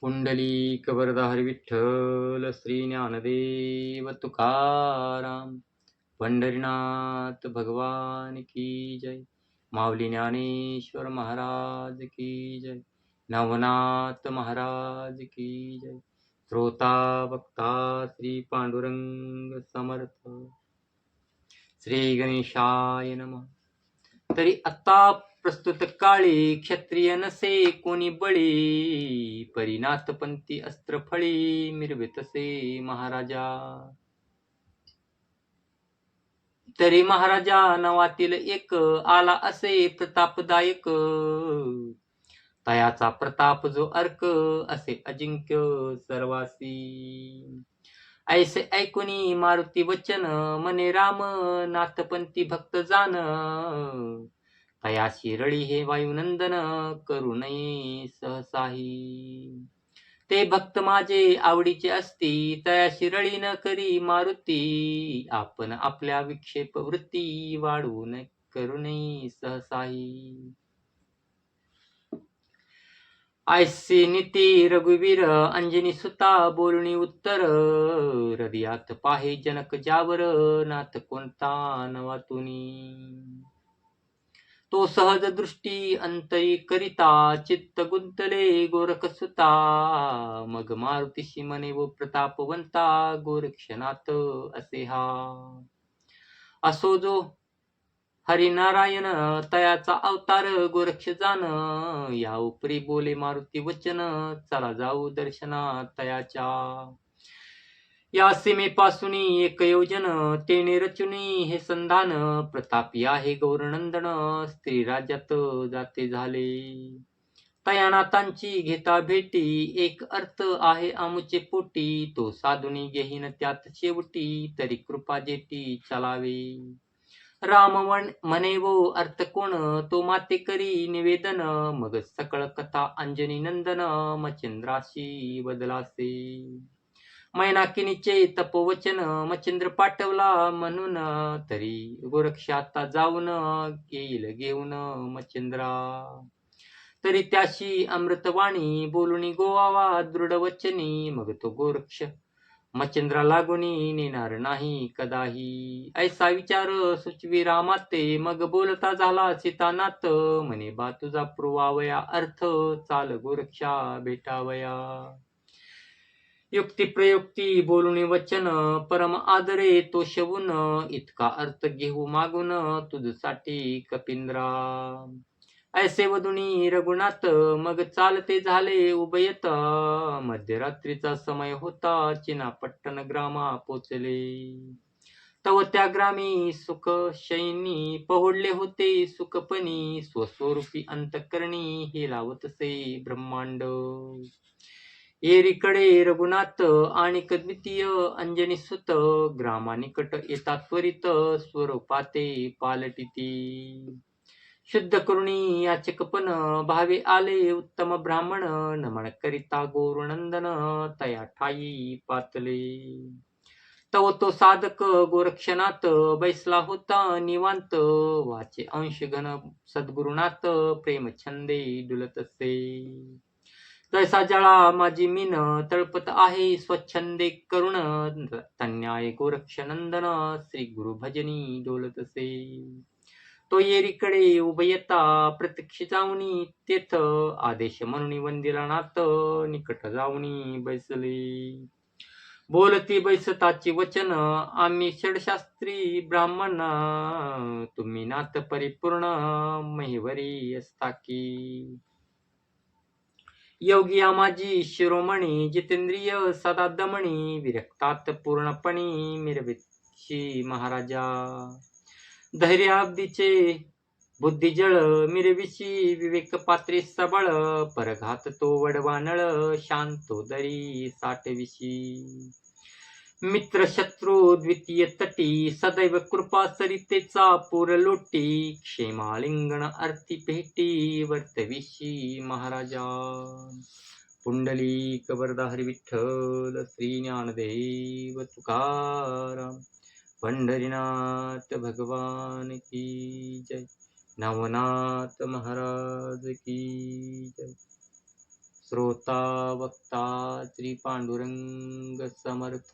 पुंडली वरदाहरी विठ्ठल श्री ज्ञानदेव तुकाराम पंढरीनाथ भगवान की जय। माऊली ज्ञानेश्वर महाराज की जय। नवनाथ महाराज की जय। श्रोता भक्ता श्री पांडुरंग समर्थ। श्री गणेशाय नमः। तरी आता प्रस्तुत काळी क्षत्रिय नसे कोणी बळी परिनाथपंथी अस्त्र फळी मिरवितसे महाराजा. तरी महाराजा नवातील एक आला असे प्रतापदायक. तयाचा प्रताप जो अर्क असे अजिंक्य सर्वासी. ऐसे ऐकुनी मारुती वचन मने राम नाथपंथी भक्त जान. तयाशी रळी हे वायुनंदन करू नये सहसाही. ते भक्त माझे आवडीचे असती तयाशी रळी न करी मारुती. आपण आपल्या विक्षेप वृत्ती वाढवू न करू नये सहसाही. आयसी नीती रघुवीर अंजनी सुता बोलणी उत्तर. हृदयात पाहे जनक जावर नाथ कोणता नवातुनी तो सहज दृष्टी अंतरी करिता चित्त गुंतले गोरख सुता मग मारुतीशी मने व प्रतापवंता गोरक्षनाथ असे हा. असो जो हरिनारायण तयाचा अवतार गोरक्ष जाण या उपरी बोले मारुती वचन चला जाऊ दर्शना तयाच्या. या सीमेपासून एक योजन तेने रचुनी हे संधान. प्रतापी आहे गौरनंदन स्त्री राज्यात जाते झाले. तयानाथांची घेता भेटी एक अर्थ आहे आमुचे पोटी. तो साधुनी घेईन त्यात शेवटी तरी कृपा जेटी चलावे. राम म्हणे वो अर्थ कोण? तो माते करी निवेदन. मग सकळ कथा अंजनी नंदन मचिंद्राशी बदलासे. मैनाकिनीचे तपोवचन मच्छिंद्र पाठवला म्हणून तरी गोरक्ष आता जाऊन येईल घेऊन मच्छिंद्रा. तरी त्याशी अमृतवाणी बोलून गोवावा दृढ वचनी मग तो गोरक्ष मच्छिंद्रा लागुनी नेणार नाही कदाही. ऐसा विचार सुचवी रामाते मग बोलता झाला सीतानाथ म्हणे बा तुझा पुरवावया अर्थ चाल गोरक्षा भेटावया. युक्ती प्रयुक्ती बोलून वचन परम आदरे तो शवून इतका अर्थ घेऊ मागून तुझसाठी कपिंद्रा. ऐसे वधुनी रघुनाथ मग चालते झाले उभयत. मध्यरात्रीचा समय होता चिना पट्टण ग्रामा पोचले. तव त्या ग्रामी सुख शैनी पहोडले होते सुखपणी स्वस्वरूपी अंतकरणी हे लावतसे ब्रह्मांड. एरीकडे रघुनाथ आणि कद्वितीय अंजनी सुत ग्रामानिकट येतात त्वरित स्वरूपाते पालटिती. शुद्ध करुणी कपन भावे आले उत्तम ब्राह्मण नमन करिता गोरुनंदन तया ठाई पातले. तव तो साधक गोरक्षनाथ बैसला होता निवांत वाचे अंश घन सद्गुरुनाथ प्रेम छंदे डुलतसे तैसा जळा माझी मीन तळपत आहे स्वच्छंदे करुण. तन्याय गोरक्षनंदन श्री गुरु भजनी डोलतसे. तो येरीकडे उभयता प्रत्यक्ष जाऊनी तेथ आदेश म्हणून वंदिला नाथ निकट जाऊनी बैसले. बोलती बैसताची वचन आम्ही षडशास्त्री ब्राह्मण तुम्ही नाथ परिपूर्ण महिवरी असता की योगी माझी शिरोमणी जितेंद्रिय सदा दमणी विरक्तात पूर्णपणी मिरविशी महाराजा. धैर्याब्दीचे बुद्धिजळ मिरविशी विवेक पात्रे सबळ परघात तो वडवानळ शांतो दरी साठविशी. मित्र शत्रू द्वितीय तटी सदैव कृपा सरितेचा पूर लोटी क्षेमालिंगण आरती पेटी वर्तविशी महाराजा। पुंडलिक वरदाहरी विठ्ठल श्री ज्ञानदेव तुकाराम पंढरीनाथ भगवान की जय नवनाथ महाराज की जय। श्रोता वक्ता श्री पांडुरंग समर्थ।